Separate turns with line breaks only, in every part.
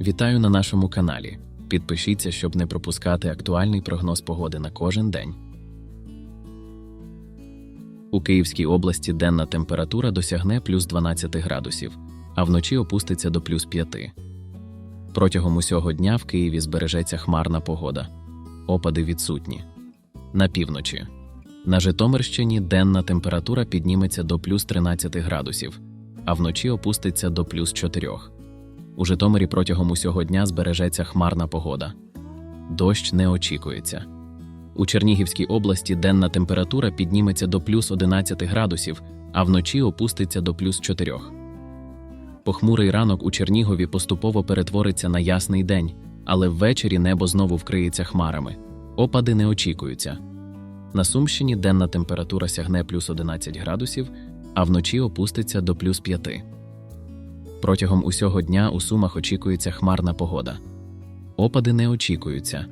Вітаю на нашому каналі. Підпишіться, щоб не пропускати актуальний прогноз погоди на кожен день. У Київській області денна температура досягне плюс 12 градусів, а вночі опуститься до плюс 5. Протягом усього дня в Києві збережеться хмарна погода. Опади відсутні. На півночі. На Житомирщині денна температура підніметься до плюс 13 градусів, а вночі опуститься до плюс 4. У Житомирі протягом усього дня збережеться хмарна погода. Дощ не очікується. У Чернігівській області денна температура підніметься до плюс 11 градусів, а вночі опуститься до плюс 4. Похмурий ранок у Чернігові поступово перетвориться на ясний день, але ввечері небо знову вкриється хмарами. Опади не очікуються. На Сумщині денна температура сягне плюс 11 градусів, а вночі опуститься до плюс 5. Протягом усього дня у Сумах очікується хмарна погода. Опади не очікуються.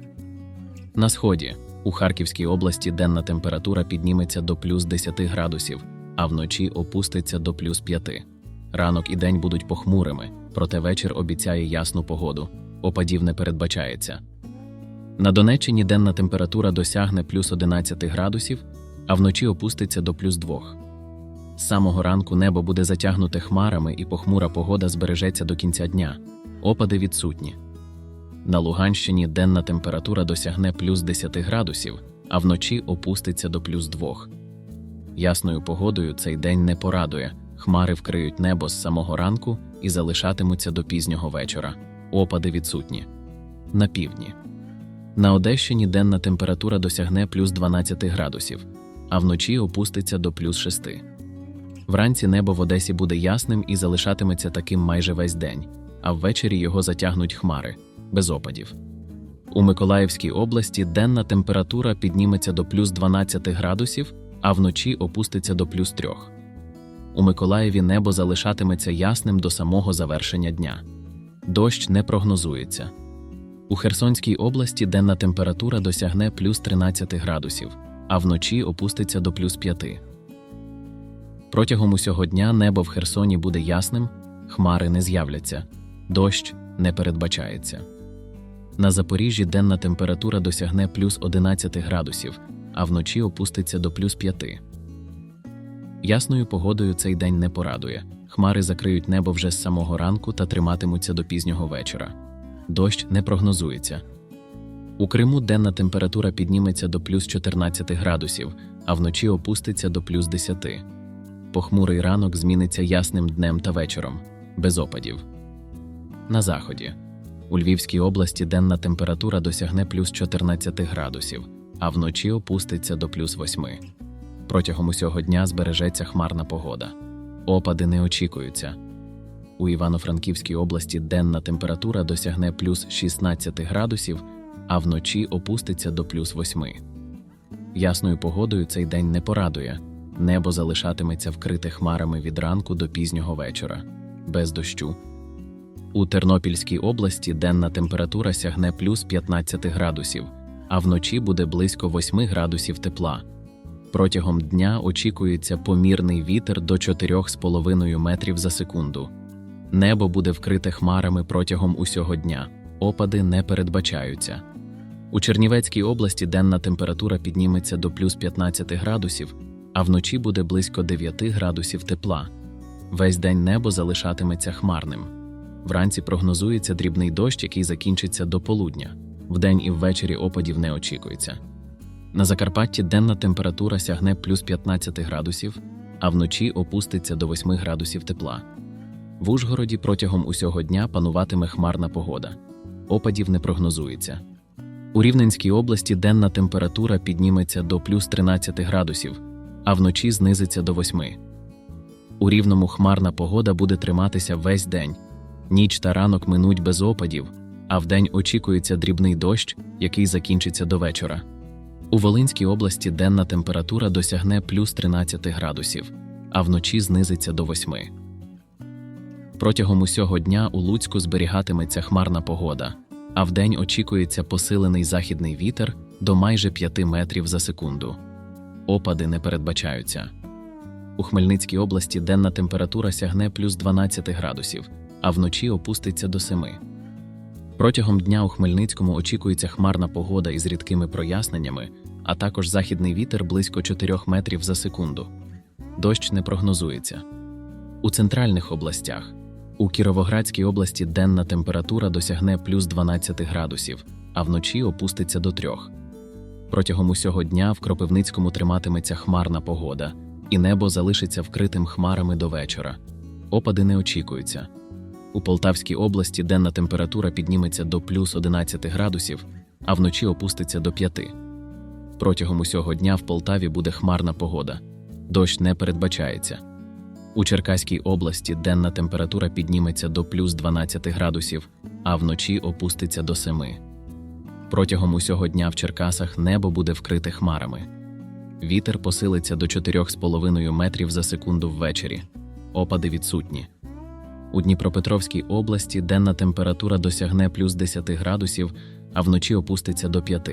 На сході у Харківській області денна температура підніметься до плюс 10 градусів, а вночі опуститься до плюс 5. Ранок і день будуть похмурими, проте вечір обіцяє ясну погоду. Опадів не передбачається. На Донеччині денна температура досягне плюс 11 градусів, а вночі опуститься до плюс 2. З самого ранку небо буде затягнуте хмарами і похмура погода збережеться до кінця дня. Опади відсутні. На Луганщині денна температура досягне плюс 10 градусів, а вночі опуститься до плюс 2. Ясною погодою цей день не порадує. Хмари вкриють небо з самого ранку і залишатимуться до пізнього вечора. Опади відсутні. На півдні. На Одещині денна температура досягне плюс 12 градусів, а вночі опуститься до плюс 6. Вранці небо в Одесі буде ясним і залишатиметься таким майже весь день, а ввечері його затягнуть хмари без опадів. У Миколаївській області денна температура підніметься до плюс 12 градусів, а вночі опуститься до плюс 3. У Миколаєві небо залишатиметься ясним до самого завершення дня. Дощ не прогнозується. У Херсонській області денна температура досягне плюс 13 градусів, а вночі опуститься до плюс 5. Протягом усього дня небо в Херсоні буде ясним, хмари не з'являться, дощ не передбачається. На Запоріжжі денна температура досягне плюс 11 градусів, а вночі опуститься до плюс 5. Ясною погодою цей день не порадує. Хмари закриють небо вже з самого ранку та триматимуться до пізнього вечора. Дощ не прогнозується. У Криму денна температура підніметься до плюс 14 градусів, а вночі опуститься до плюс 10. Похмурий ранок зміниться ясним днем та вечором, без опадів. На заході. У Львівській області денна температура досягне плюс 14 градусів, а вночі опуститься до плюс 8. Протягом усього дня збережеться хмарна погода. Опади не очікуються. У Івано-Франківській області денна температура досягне плюс 16 градусів, а вночі опуститься до плюс 8. Ясною погодою цей день не порадує. Небо залишатиметься вкрите хмарами від ранку до пізнього вечора, без дощу. У Тернопільській області денна температура сягне плюс 15 градусів, а вночі буде близько 8 градусів тепла. Протягом дня очікується помірний вітер до 4,5 метрів за секунду. Небо буде вкрите хмарами протягом усього дня, опади не передбачаються. У Чернівецькій області денна температура підніметься до плюс 15 градусів, а вночі буде близько 9 градусів тепла. Весь день небо залишатиметься хмарним. Вранці прогнозується дрібний дощ, який закінчиться до полудня. Вдень і ввечері опадів не очікується. На Закарпатті денна температура сягне плюс 15 градусів, а вночі опуститься до 8 градусів тепла. В Ужгороді протягом усього дня пануватиме хмарна погода. Опадів не прогнозується. У Рівненській області денна температура підніметься до плюс 13 градусів, а вночі знизиться до 8. У рівному хмарна погода буде триматися весь день. Ніч та ранок минуть без опадів, а вдень очікується дрібний дощ, який закінчиться до вечора. У Волинській області денна температура досягне плюс 13 градусів, а вночі знизиться до 8. Протягом усього дня у Луцьку зберігатиметься хмарна погода, а вдень очікується посилений західний вітер до майже 5 метрів за секунду. Опади не передбачаються. У Хмельницькій області денна температура сягне плюс 12 градусів, а вночі опуститься до 7. Протягом дня у Хмельницькому очікується хмарна погода із рідкими проясненнями, а також західний вітер близько 4 метрів за секунду. Дощ не прогнозується. У центральних областях у Кіровоградській області денна температура досягне плюс 12 градусів, а вночі опуститься до 3. Протягом усього дня в Кропивницькому триматиметься хмарна погода, і небо залишиться вкритим хмарами до вечора. Опади не очікуються. У Полтавській області денна температура підніметься до плюс 11 градусів, а вночі опуститься до 5. Протягом усього дня в Полтаві буде хмарна погода. Дощ не передбачається. У Черкаській області денна температура підніметься до плюс 12 градусів, а вночі опуститься до 7. Протягом усього дня в Черкасах небо буде вкрите хмарами. Вітер посилиться до 4,5 метрів за секунду ввечері. Опади відсутні. У Дніпропетровській області денна температура досягне плюс 10 градусів, а вночі опуститься до 5.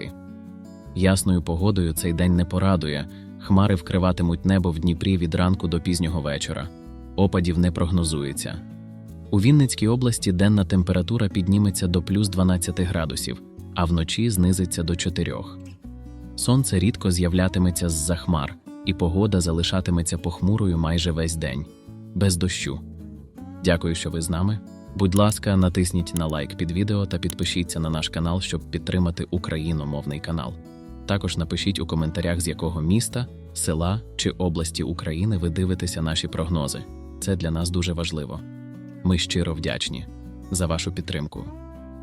Ясною погодою цей день не порадує. Хмари вкриватимуть небо в Дніпрі від ранку до пізнього вечора. Опадів не прогнозується. У Вінницькій області денна температура підніметься до плюс 12 градусів, а вночі знизиться до 4. Сонце рідко з'являтиметься з-за хмар, і погода залишатиметься похмурою майже весь день, без дощу. Дякую, що ви з нами. Будь ласка, натисніть на лайк під відео та підпишіться на наш канал, щоб підтримати україномовний канал. Також напишіть у коментарях, з якого міста, села чи області України ви дивитеся наші прогнози. Це для нас дуже важливо. Ми щиро вдячні за вашу підтримку.